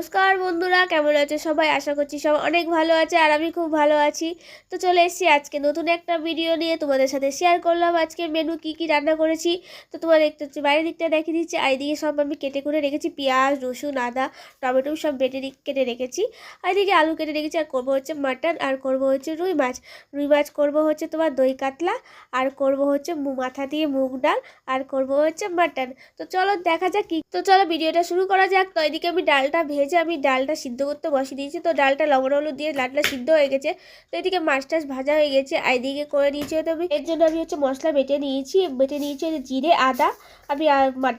নমস্কার বন্ধুরা, কেমন আছে সবাই? আশা করছি সবাই অনেক ভালো আছে আর আমি খুব ভালো আছি। তো চলে এসেছি আজকে নতুন একটা ভিডিও নিয়ে। তোমাদের সাথে শেয়ার করলাম আজকে মেনু কি কি রান্না করেছি। তো তোমার দেখতে হচ্ছে, বাইরের দিকটা দেখিয়ে দিচ্ছি। আর এদিকে সব আমি কেটে করে রেখেছি, পেঁয়াজ, রসুন, আদা, টমেটো সব বেটে কেটে রেখেছি। আর এদিকে আলু কেটে রেখেছি, আর করব হচ্ছে মাটন আর করব হচ্ছে রুই মাছ। রুই মাছ করব হচ্ছে তোমার দই কাতলা, আর করব হচ্ছে মাথা দিয়ে মুগ ডাল, আর করব হচ্ছে মাটন তো চলো দেখা যাক কি তো চলো ভিডিওটা শুরু করা যাক। তো এদিকে আমি ডালটা ভেজে আমি ডালটা সিদ্ধ করতে বসিয়ে দিয়েছি, তো ডালটা লবণ হলুদ দিয়ে ডালটা সিদ্ধ হয়ে গেছে। তো এদিকে মাছ টাছ ভাজা হয়ে গেছে, আর এদিকে করে নিয়েছি হয়তো আমি এর জন্য আমি হচ্ছে মশলা বেটে নিয়েছি বেটে নিয়েছি হচ্ছে জিরে, আদা। আমি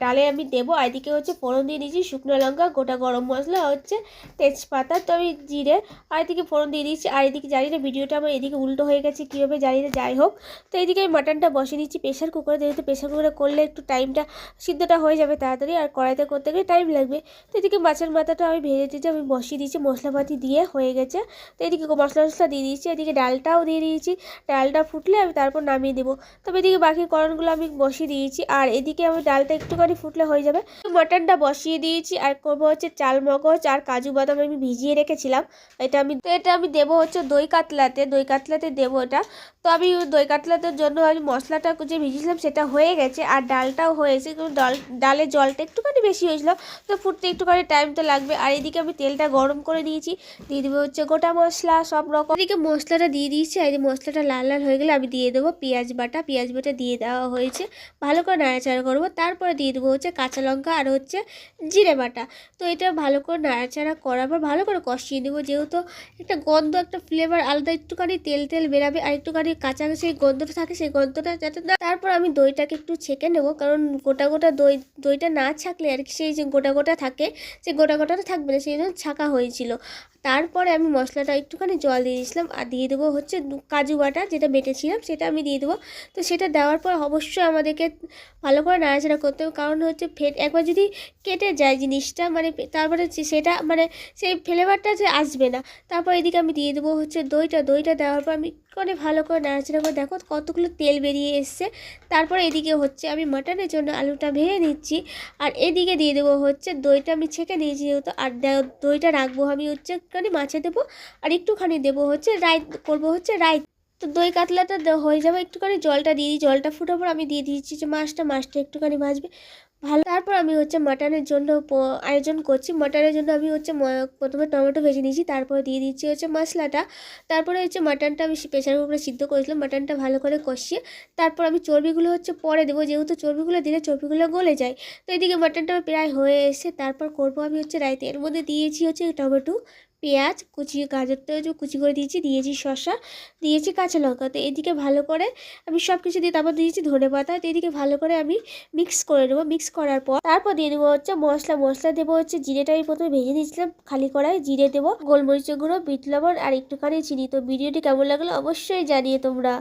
ডালে আমি দেবো, আর এদিকে হচ্ছে ফোড়ন দিয়ে দিয়েছি শুকনো লঙ্কা, গোটা গরম মশলা হচ্ছে তেজপাতা। তো আমি জিরে, আর এদিকে ফোড়ন দিয়ে দিয়েছি, আর এদিকে জানি না ভিডিওটা আমার এদিকে উল্টো হয়ে গেছে কীভাবে জানি না, যাই হোক। তো এদিকে আমি মাটনটা বসিয়ে দিচ্ছি প্রেশার কুকারে, যেহেতু প্রেশার কুকারে করলে একটু টাইমটা সিদ্ধটা হয়ে যাবে তাড়াতাড়ি, আর কড়াইতে করতে গেলে টাইম লাগবে। তো এদিকে মাছের মাথাটা আমি ভেজে দিয়েছি, আমি বসিয়ে দিয়েছি, মশলাপাতি দিয়ে হয়ে গেছে। তো এদিকে মশলা টশলা দিয়ে দিয়েছি, এদিকে ডালটাও দিয়ে দিয়েছি, ডালটা ফুটলে আমি তারপর নামিয়ে দেবো। তবে এদিকে বাকি করণগুলো আমি বসিয়ে দিয়েছি, আর এদিকে আমি ডালটা একটুখানি ফুটলে হয়ে যাবে। মটনটা বসিয়ে দিয়েছি, আর করব হচ্ছে চাল মগজ আর কাজু বাদাম আমি ভিজিয়ে রেখেছিলাম, এটা আমি এটা আমি দেবো হচ্ছে দই কাতলাতে দই কাতলাতে দেবো এটা তো আমি দই কাতলাতের জন্য আমি মশলাটা যে ভিজিয়েছিলাম সেটা হয়ে গেছে, আর ডালটাও হয়েছে কিন্তু ডাল ডালের জলটা একটুখানি বেশি হয়েছিল, তো ফুটতে একটুখানি টাইম তো লাগবে। আর এদিকে আমি তেলটা গরম করে দিয়েছি। দিয়ে দেবো হচ্ছে গোটা মশলা, সব রকম। এদিকে মশলাটা দিয়ে দিয়েছি, আর মশলাটা লাল লাল হয়ে গেলে আমি দিয়ে দেবো পেঁয়াজ বাটা। পেঁয়াজ বাটা দিয়ে দেওয়া হয়েছে। ভালো করে নাড়াচাড়া করব। তারপরে দিয়ে দেবো হচ্ছে কাঁচা লঙ্কা আর হচ্ছে জিরে বাটা। তো এটা ভালো করে নাড়াচাড়া করার পর ভালো করে কষিয়ে দেবো যেহেতু একটা গন্ধ, একটা ফ্লেভার আলাদা, একটুখানি তেল তেল বেরাবে আর একটুখানি কাঁচা সেই গন্ধটা থাকে, সেই গন্ধটা যাতে না তারপর আমি দইটাকে একটু ছেঁকে নেব। কারণ গোটা গোটা দই দইটা না ছাকলে আর কি সেই যে গোটা গোটা থাকে, সেই গোটা গোটাটা থাকবে না সেই জন্য ছাঁকা হয়েছিল। তারপরে আমি মশলাটা একটুখানি জল দিয়ে দিয়েছিলাম আর দিয়ে দেবো হচ্ছে কাজু বাটা যেটা বেটেছিলাম, সেটা আমি দিয়ে দেবো। তো সেটা দেওয়ার পর অবশ্যই আমাদেরকে ভালো করে নাড়াচাড়া করতে হবে, কারণ হচ্ছে ফেট, একবার যদি কেটে যায় জিনিসটা মানে তারপরে সেটা মানে সেই ফ্লেভারটা যে আসবে না। তারপর এদিকে আমি দিয়ে দেবো হচ্ছে দইটা দইটা দেওয়ার পর আমি একটুখানি ভালো করে নাড়াচাড়া করে দেখো কতগুলো তেল বেরিয়ে এসছে। তারপরে এদিকে হচ্ছে আমি মাটনের জন্য আলুটা ভেঙে নিচ্ছি, আর এদিকে দিয়ে দেবো হচ্ছে দইটা আমি ছেঁকে নিয়েছি যেহেতু, আর দইটা রাখব আমি হচ্ছে একটুখানি মাছে দেবো, আর একটুখানি দেবো হচ্ছে রাই করব হচ্ছে রাই তো দই কাতলাটা হয়ে যাবে, একটুখানি জলটা দিয়ে দিই, জলটা ফুটার পর আমি দিয়ে দিয়েছি যে মাছটা মাছটা একটুখানি ভাজবে। ভালো, তারপর আমি হচ্ছে মাটনের জন্য আয়োজন করছি। মাটনের জন্য আমি হচ্ছে প্রথমে টমেটো ভেজে নিয়েছি, তারপরে দিয়ে দিচ্ছি হচ্ছে মশলাটা। তারপরে হচ্ছে মাটনটা আমি প্রেশার কুকারে সিদ্ধ করেছিলাম, মাটনটা ভালো করে কষিয়ে, তারপর আমি চর্বিগুলো হচ্ছে পরে দেবো। যেহেতু চর্বিগুলো দিলে চর্বিগুলো গলে যায়, তো এদিকে মাটনটা প্রায় হয়ে এসে তারপর করব আমি হচ্ছে রাইতে। এর মধ্যে দিয়েছি হচ্ছে টমেটো পেঁয়াজ, কুচি গাজরটা যে কুচি করে দিয়েছি দিয়েছি শসা, দিয়েছি কাঁচা লঙ্কা। তো এদিকে ভালো করে আমি সব কিছু দিয়ে তারপর দিয়েছি ধনে পাতা। তো এদিকে ভালো করে আমি মিক্স করে নেব। মিক্স করার পর তারপর দিয়ে দেবো হচ্ছে মশলা। মশলা দেবো হচ্ছে জিরেটা আমি প্রথমে ভেজে নিয়েছিলাম খালি করায় জিরে দেবো, গোলমরিচের গুঁড়ো, বিট লবণ আর একটুখানি চিনি। তো ভিডিওটি কেমন লাগল অবশ্যই জানিয়ে তোমরা।